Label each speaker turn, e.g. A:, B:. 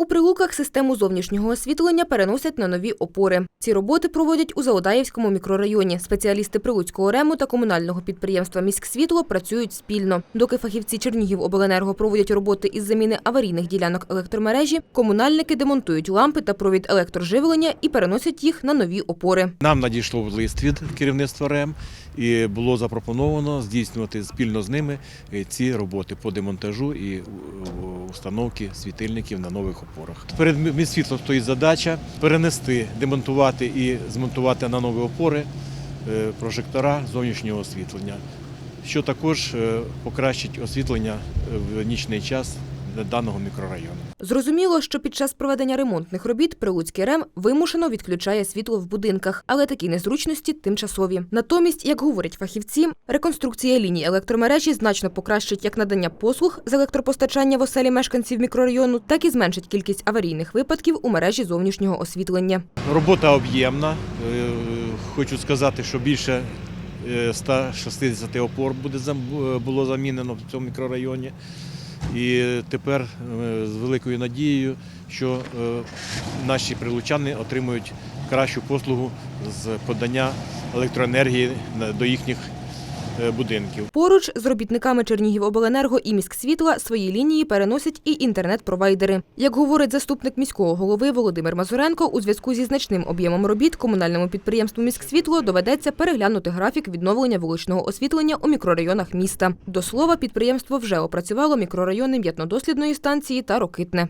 A: У прилуках систему зовнішнього освітлення переносять на нові опори. Ці роботи проводять у Заодаївському мікрорайоні. Спеціалісти Прилуцького рему та комунального підприємства «Міськсвітло» працюють спільно. Доки фахівці Чернігівобленерго проводять роботи із заміни аварійних ділянок електромережі, комунальники демонтують лампи та провід електроживлення і переносять їх на нові опори.
B: Нам надійшло лист від керівництва РЕМ і було запропоновано здійснювати спільно з ними е, ці роботи по демонтажу і е, установки світильників на нових опорах. Перед Мінсвітлом стоїть задача перенести, демонтувати і змонтувати на нові опори е, прожектора зовнішнього освітлення, що також е, покращить освітлення в нічний час даного мікрорайону.
A: Зрозуміло, що під час проведення ремонтних робіт Прилуцький РЕМ вимушено відключає світло в будинках, але такі незручності тимчасові. Натомість, як говорять фахівці, реконструкція ліній електромережі значно покращить як надання послуг з електропостачання в оселі мешканців мікрорайону, так і зменшить кількість аварійних випадків у мережі зовнішнього освітлення.
B: Робота об'ємна. Е, Хочу сказати, що більше е, 160 опор буде е, було замінено в цьому мікрорайоні. І тепер е, з великою надією, що е, наші прилучани отримують кращу послугу з подання електроенергії до їхніх будинків.
A: Поруч з робітниками Чернігівобленерго і міськсвітла свої лінії переносять і інтернет-провайдери. Як говорить заступник міського голови Володимир Мазуренко, у зв'язку зі значним об'ємом робіт комунальному підприємству міськсвітло доведеться переглянути графік відновлення вуличного освітлення у мікрорайонах міста. До слова, підприємство вже опрацювало мікрорайони м'ятнодослідної станції та Рокитне.